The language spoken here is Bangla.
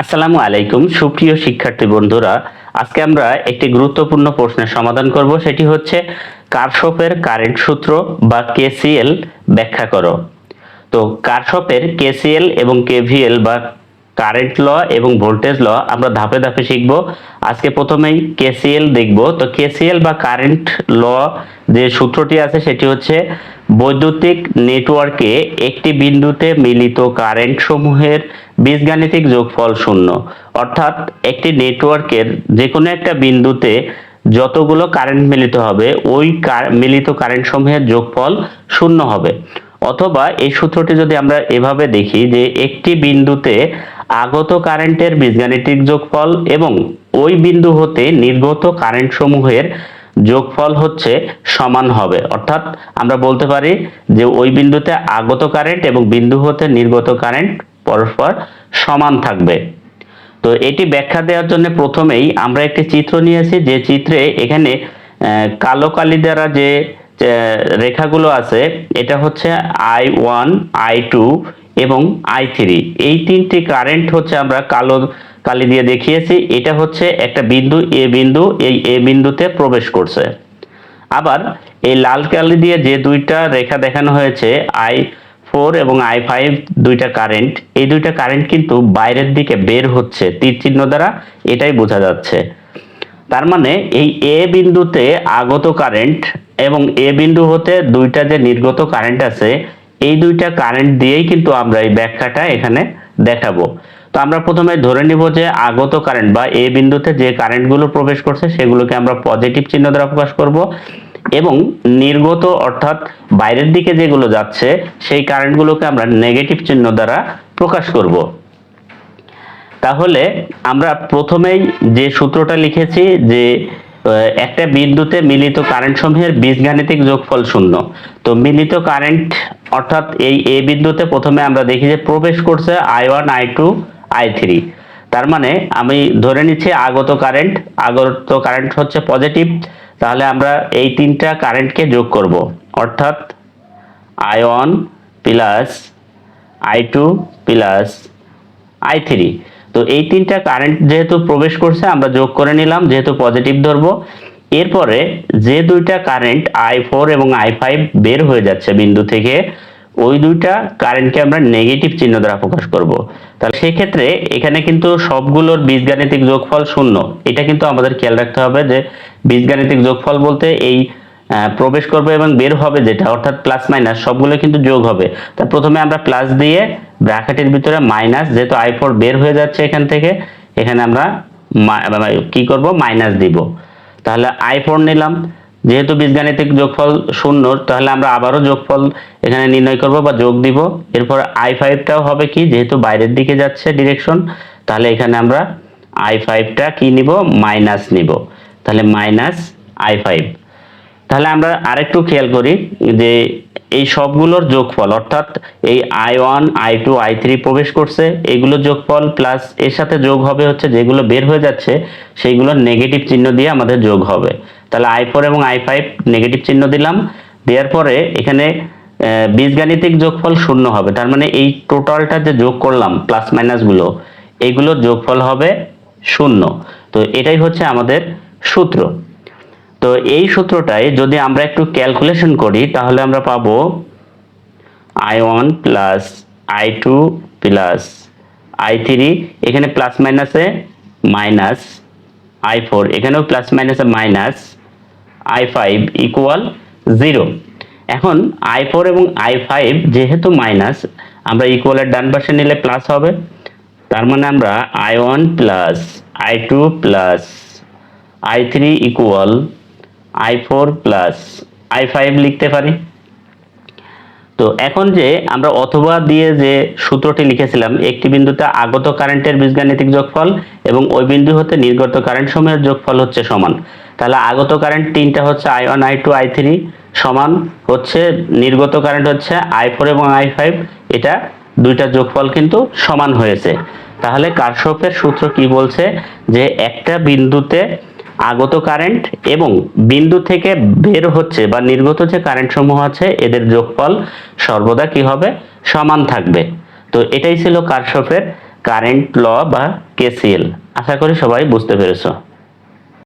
আসসালামু আলাইকুম, সুপ্রিয় শিক্ষার্থী বন্ধুরা। আজকে আমরা একটি গুরুত্বপূর্ণ প্রশ্নের সমাধান করব। সেটি হচ্ছে, কারশফের কারেন্ট সূত্র বা কেসিএল ব্যাখ্যা করো। তো কারশফের কেসিএল এবং কেভিএল বা কারেন্ট ল এবং ভোল্টেজ ল আমরা ধাপে ধাপে শিখব। আজকে প্রথমেই কেসিএল দেখব। তো কেসিএল বা কারেন্ট ল যে সূত্রটি আছে, সেটি হচ্ছে বৈদ্যুতিক নেটওয়ার্কে একটি বিন্দুতে মিলিত কারেন্ট সমূহের বীজগাণিতিক যোগফল শূন্য। অর্থাৎ একটি নেটওয়ার্কের যে কোনো একটা বিন্দুতে যতগুলো কারেন্ট মিলিত হবে, ওই মিলিত কারেন্ট সমূহের যোগফল শূন্য হবে। অথবা এই সূত্রটি যদি আমরা এভাবে দেখি যে একটি বিন্দুতে আগত কারেন্টের বীজগাণিতিক যোগফল এবং ওই বিন্দু হতে নির্গত কারেন্ট সমূহের যোগফল হচ্ছে সমান হবে। অর্থাৎ আমরা বলতে পারি যে ওই বিন্দুতে আগত কারেন্ট এবং বিন্দু হতে নির্গত কারেন্ট পরস্পর সমান থাকবে। তো এটি ব্যাখ্যা দেওয়ার জন্য প্রথমেই আমরা একটি চিত্র নিয়েছি, যে চিত্রে এখানে কালো কালি দ্বারা যে রেখাগুলো আছে, এটা হচ্ছে আই ওয়ান আই টু এবং আই থ্রি এই তিনটি কারেন্ট হচ্ছে আমরা কালো কালি দিয়ে দেখিয়েছি। এটা হচ্ছে একটা বিন্দু, এ বিন্দু, এই এ বিন্দুতে প্রবেশ করছে। আবার এই লাল কালি দিয়ে যে দুইটা রেখা দেখানো হয়েছে আই ফোর এবং আই ফাইভ দুইটা কারেন্ট এই দুইটা কারেন্ট কিন্তু বাইরের দিকে বের হচ্ছে তীর চিহ্ন দ্বারা। এটাই বোঝা যাচ্ছে। তার মানে এই এ বিন্দুতে আগত কারেন্ট এবং এ বিন্দু হতে দুইটা যে নির্গত কারেন্ট আছে এই দুইটা কারেন্ট দিয়েই কিন্তু আমরা এই ব্যাখ্যাটা এখানে দেখাবো। তো আমরা প্রথমে ধরে নিব যে আগত কারেন্ট বা এ বিন্দুতে যে কারেন্টগুলো প্রবেশ করছে, সেগুলোকে আমরা পজিটিভ চিহ্ন দ্বারা প্রকাশ করব এবং নির্গত অর্থাৎ বাইরের দিকে যেগুলো যাচ্ছে, সেই কারেন্টগুলোকে আমরা নেগেটিভ চিহ্ন দ্বারা প্রকাশ করব। তাহলে আমরা প্রথমেই যে সূত্রটা লিখেছি যে একটা বিন্দুতে মিলিত কারেন্ট সমূহের বীজগাণিতিক যোগফল শূন্য। তো মিলিত কারেন্ট অর্থাৎ এই এ বিন্দুতে প্রথমে আমরা দেখি যে প্রবেশ করছে I one I two I three তার মানে আমি ধরে নিচ্ছি আগত কারেন্ট আগত কারেন্ট হচ্ছে পজিটিভ তাহলে আমরা এই তিনটা কারেন্টকে যোগ করব। অর্থাৎ I one plus I two plus I three তো এই তিনটা কারেন্ট যেহেতু প্রবেশ করছে, আমরা যোগ করে নিলাম, যেহেতু পজিটিভ ধরবো, এরপরে যে দুইটা কারেন্ট আই ফোর এবং আই ফাইভ বের হয়ে যাচ্ছে বিন্দু থেকে, ওই দুইটা কারেন্টকে আমরা নেগেটিভ চিহ্ন দ্বারা প্রকাশ করব। তাহলে সেক্ষেত্রে এখানে কিন্তু সবগুলোর বীজগাণিতিক যোগফল শূন্য। এটা কিন্তু আমাদের খেয়াল রাখতে হবে যে বীজগাণিতিক যোগফল বলতে এই প্রবেশ করবে এবং বের হবে যেটা, অর্থাৎ প্লাস মাইনাস সবগুলো কিন্তু যোগ হবে। তা প্রথমে আমরা প্লাস দিয়ে ব্র্যাকেটের ভিতরে মাইনাস যেহেতু আই ফোর বের হয়ে যাচ্ছে এখান থেকে, এখানে আমরা মা- মা- কি করব? মাইনাস দিব। তাহলে আই ফোর নিলাম। যেহেতু বীজগাণিতিক যোগফল শূন্য, তাহলে আমরা আবারও যোগফল এখানে নির্ণয় করব বা যোগ দিব। এরপর আই ফাইভটাও হবে কি? যেহেতু বাইরের দিকে যাচ্ছে ডিরেকশন তাহলে এখানে আমরা আই ফাইভটা কি নিব? মাইনাস নিব। তাহলে মাইনাস আই ফাইভ তাহলে আমরা আরেকটু খেয়াল করি যে এই সবগুলোর যোগফল, অর্থাৎ এই I one, I two, I three প্রবেশ করছে এগুলোর যোগফল প্লাস এর সাথে যোগ হবে হচ্ছে যেগুলো বের হয়ে যাচ্ছে সেইগুলোর নেগেটিভ চিহ্ন দিয়ে আমাদের যোগ হবে। তাহলে আই ফোর এবং আই ফাইভ নেগেটিভ চিহ্ন দিলাম, দেওয়ার পরে এখানে বীজগাণিতিক যোগফল শূন্য হবে। তার মানে এই টোটালটা যে যোগ করলাম প্লাস মাইনাসগুলো এইগুলোর যোগফল হবে শূন্য। তো এটাই হচ্ছে আমাদের সূত্র। তো এই সূত্রটাই যদি আমরা একটু ক্যালকুলেশন করি, তাহলে আমরা পাবো I one plus I two plus I three এখানে প্লাস মাইনাসে মাইনাস আই ফোর এখানেও প্লাস মাইনাসে minus I five equal zero এখন আই ফোর এবং আই ফাইভ যেহেতু মাইনাস আমরা ইকুয়ালের ডান পাশে নিলে প্লাস হবে। তার মানে আমরা I one plus I two plus I three equal I four plus I five লিখতে পারি। তো এখন যে আমরা অথবা দিয়ে যে সূত্রটি লিখেছিলাম, একটি বিন্দুতে আগত কারেন্টের বীজগাণিতিক যোগফল এবং ওই বিন্দু হতে নির্গত কারেন্ট সমূহের যোগফল হচ্ছে সমান। তাহলে আগত কারেন্ট তিনটা হচ্ছে I one I two I three সমান হচ্ছে, নির্গত কারেন্ট হচ্ছে আই ফোর এবং আই ফাইভ এটা দুইটা যোগফল কিন্তু সমান হয়েছে। তাহলে কারশফের সূত্র কি বলছে যে একটা বিন্দুতে আগত কারেন্ট এবং বিন্দু থেকে বের হচ্ছে বা নির্গত যে কারেন্ট সমূহ আছে, এদের যোগফল সর্বদা কি হবে? সমান থাকবে। তো এটাই ছিল কারশফের কারেন্ট ল বা কেসিএল আশা করি সবাই বুঝতে পেরেছ।